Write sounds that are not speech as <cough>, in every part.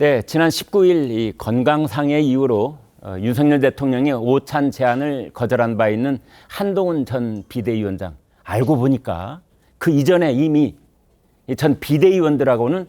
네, 지난 19일 이 건강상의 이유로 어, 윤석열 대통령이 오찬 제안을 거절한 바 있는 한동훈 전 비대위원장 알고 보니까 그 이전에 이미 이전 비대위원들하고는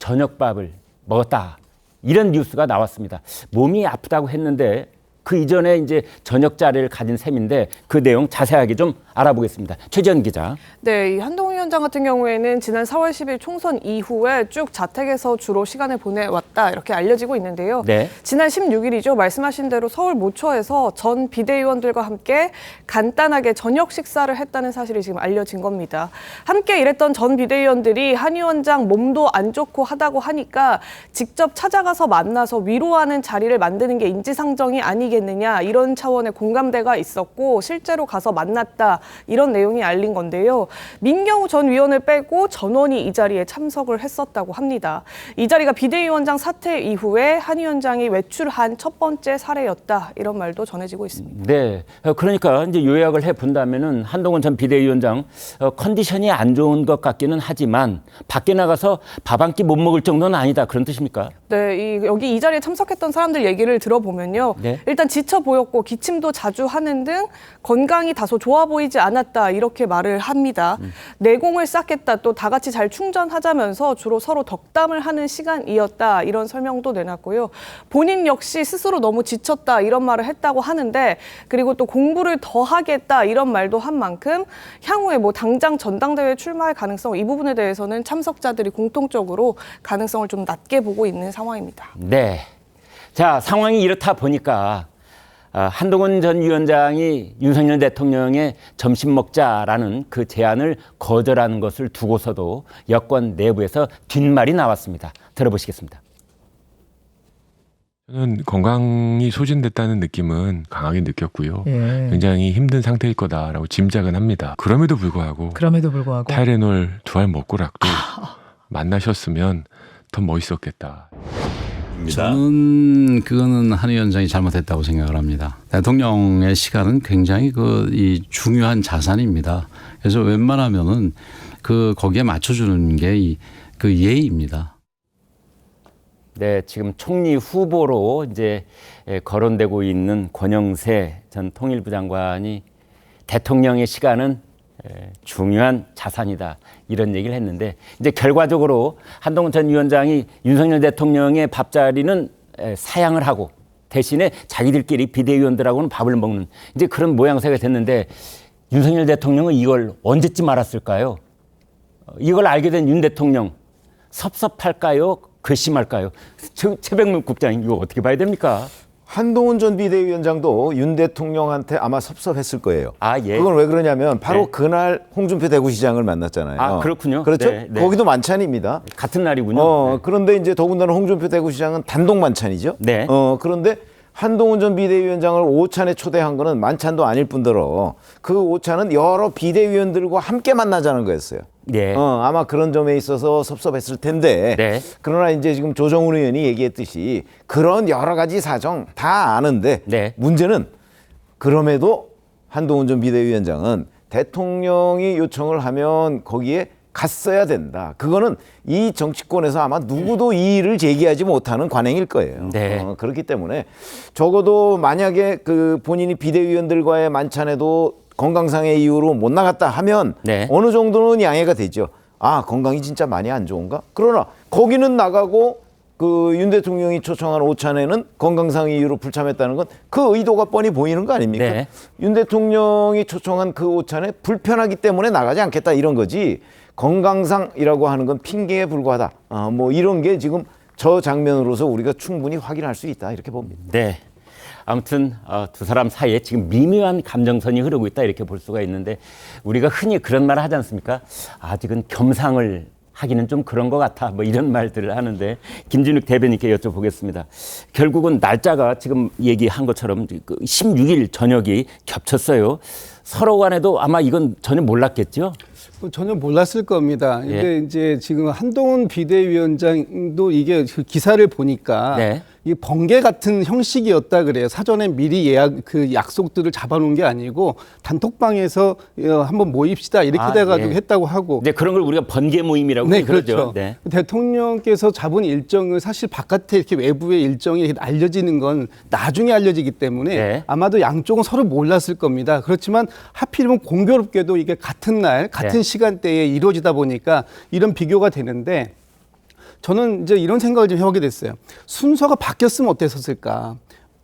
저녁밥을 먹었다 이런 뉴스가 나왔습니다. 몸이 아프다고 했는데 그 이전에 이제 저녁 자리를 가진 셈인데 그 내용 자세하게 좀 알아보겠습니다. 최지연 기자. 네, 이 한동훈 위원장 같은 경우에는 지난 4월 10일 총선 이후에 쭉 자택에서 주로 시간을 보내왔다 이렇게 알려지고 있는데요. 네. 지난 16일이죠. 말씀하신 대로 서울 모처에서 전 비대위원들과 함께 간단하게 저녁 식사를 했다는 사실이 지금 알려진 겁니다. 함께 일했던 전 비대위원들이 한 위원장 몸도 안 좋고 하다고 하니까 직접 찾아가서 만나서 위로하는 자리를 만드는 게 인지상정이 아니겠 느냐 이런 차원의 공감대가 있었고 실제로 가서 만났다 이런 내용이 알린 건데요. 민경우 전 위원을 빼고 전원이 이 자리에 참석을 했었다고 합니다. 이 자리가 비대위원장 사퇴 이후에 한 위원장이 외출한 첫 번째 사례였다 이런 말도 전해지고 있습니다. 네. 어, 그러니까 이제 요약을 해 본다면은 한동훈 전 비대위원장 어, 컨디션이 안 좋은 것 같기는 하지만 밖에 나가서 밥 한 끼 못 먹을 정도는 아니다. 그런 뜻입니까? 네, 이, 여기 이 자리에 참석했던 사람들 얘기를 들어보면요. 네. 일단 지쳐 보였고 기침도 자주 하는 등 건강이 다소 좋아 보이지 않았다 이렇게 말을 합니다. 내공을 쌓겠다 또 다 같이 잘 충전하자면서 주로 서로 덕담을 하는 시간이었다 이런 설명도 내놨고요. 본인 역시 스스로 너무 지쳤다 이런 말을 했다고 하는데 그리고 또 공부를 더 하겠다 이런 말도 한 만큼 향후에 뭐 당장 전당대회 출마할 가능성 이 부분에 대해서는 참석자들이 공통적으로 가능성을 좀 낮게 보고 있는 상황입니다. 네. 자, 상황이 이렇다 보니까 아, 한동훈 전 위원장이 윤석열 대통령의 점심 먹자라는 그 제안을 거절하는 것을 두고서도 여권 내부에서 뒷말이 나왔습니다. 들어보시겠습니다. 저는 건강이 소진됐다는 느낌은 강하게 느꼈고요. 예. 굉장히 힘든 상태일 거다라고 짐작은 합니다. 그럼에도 불구하고 그럼에도 불구하고 타이레놀 두 알 먹고락도 <laughs> 만나셨으면 더 멋있었겠다. 저는 그거는 한 위원장이 잘못했다고 생각을 합니다. 대통령의 시간은 굉장히 그 이 중요한 자산입니다. 그래서 웬만하면은 그 거기에 맞춰주는 게이그 예의입니다. 네, 지금 총리 후보로 이제 에, 거론되고 있는 권영세 전 통일부 장관이 대통령의 시간은 에, 중요한 자산이다 이런 얘기를 했는데 이제 결과적으로 한동훈 전 위원장이 윤석열 대통령의 밥자리는 에, 사양을 하고 대신에 자기들끼리 비대위원들하고는 밥을 먹는 이제 그런 모양새가 됐는데 윤석열 대통령은 이걸 언제쯤 알았을까요? 어, 이걸 알게 된 윤 대통령 섭섭할까요? 괘씸할까요? 최- 최백문 국장님 이거 어떻게 봐야 됩니까? 한동훈 전 비대위원장도 윤 대통령한테 아마 섭섭했을 거예요. 아, 예. 그건 왜 그러냐면 바로 네. 그날 홍준표 대구시장을 만났잖아요. 아, 그렇군요. 그렇죠. 네, 네. 거기도 만찬입니다. 같은 날이군요. 어, 네. 그런데 이제 더군다나 홍준표 대구시장은 단독 만찬이죠. 네. 어, 그런데 한동훈 전 비대위원장을 오찬에 초대한 거는 만찬도 아닐 뿐더러 그 오찬은 여러 비대위원들과 함께 만나자는 거였어요. 네. 어, 아마 그런 점에 있어서 섭섭했을 텐데. 네. 그러나 이제 지금 조정훈 의원이 얘기했듯이 그런 여러 가지 사정 다 아는데 네. 문제는 그럼에도 한동훈 전 비대위원장은 대통령이 요청을 하면 거기에 갔어야 된다. 그거는 이 정치권에서 아마 누구도 이 일을 제기하지 못하는 관행일 거예요. 네. 어, 그렇기 때문에 적어도 만약에 그 본인이 비대위원들과의 만찬에도 건강상의 이유로 못 나갔다 하면 네. 어느 정도는 양해가 되죠. 아 건강이 진짜 많이 안 좋은가? 그러나 거기는 나가고 그 윤 대통령이 초청한 오찬에는 건강상 이유로 불참했다는 건 그 의도가 뻔히 보이는 거 아닙니까? 네. 윤 대통령이 초청한 그 오찬에 불편하기 때문에 나가지 않겠다 이런 거지 건강상이라고 하는 건 핑계에 불과하다. 아, 뭐 이런 게 지금 저 장면으로서 우리가 충분히 확인할 수 있다 이렇게 봅니다. 네. 아무튼 어, 두 사람 사이에 지금 미묘한 감정선이 흐르고 있다 이렇게 볼 수가 있는데 우리가 흔히 그런 말을 하지 않습니까? 아직은 겸상을 하기는 좀 그런 것 같아 뭐 이런 말들을 하는데 김진욱 대변인께 여쭤보겠습니다. 결국은 날짜가 지금 얘기한 것처럼 그 16일 저녁이 겹쳤어요. 서로 간에도 아마 이건 전혀 몰랐겠죠. 뭐 전혀 몰랐을 겁니다. 예. 근데 이제 지금 한동훈 비대위원장도 이게 그 기사를 보니까 네. 이 번개 같은 형식이었다 그래요. 사전에 미리 예약 그 약속들을 잡아놓은 게 아니고 단톡방에서 어, 한번 모입시다 이렇게 아, 돼가지고 예. 했다고 하고. 이제 그런 걸 우리가 번개 모임이라고 네, 그러죠. 그렇죠. 네. 대통령께서 잡은 일정을 사실 바깥에 이렇게 외부의 일정이 알려지는 건 나중에 알려지기 때문에 네. 아마도 양쪽은 서로 몰랐을 겁니다. 그렇지만 하필이면 공교롭게도 이게 같은 날, 같은 네. 시간대에 이루어지다 보니까 이런 비교가 되는데 저는 이제 이런 생각을 좀 해보게 됐어요. 순서가 바뀌었으면 어땠었을까?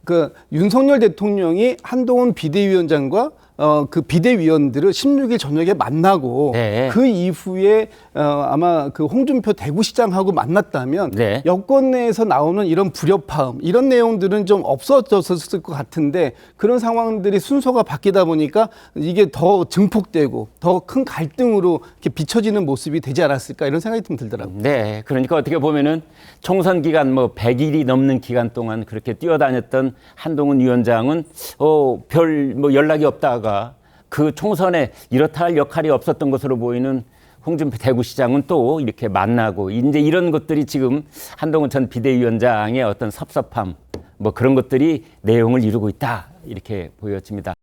그 윤석열 대통령이 한동훈 비대위원장과 어, 그 비대위원들을 16일 저녁에 만나고 네. 그 이후에 어, 아마 그 홍준표 대구시장하고 만났다면 네. 여권 내에서 나오는 이런 불협화음 이런 내용들은 좀 없어졌을 것 같은데 그런 상황들이 순서가 바뀌다 보니까 이게 더 증폭되고 더 큰 갈등으로 이렇게 비춰지는 모습이 되지 않았을까 이런 생각이 좀 들더라고요. 네. 그러니까 어떻게 보면은 총선 기간 뭐 100일이 넘는 기간 동안 그렇게 뛰어다녔던 한동훈 위원장은 어, 별 뭐 연락이 없 다가 그 총선에 이렇다 할 역할이 없었던 것으로 보이는 홍준표 대구시장은 또 이렇게 만나고 이제 이런 것들이 지금 한동훈 전 비대위원장의 어떤 섭섭함 뭐 그런 것들이 내용을 이루고 있다 이렇게 보여집니다.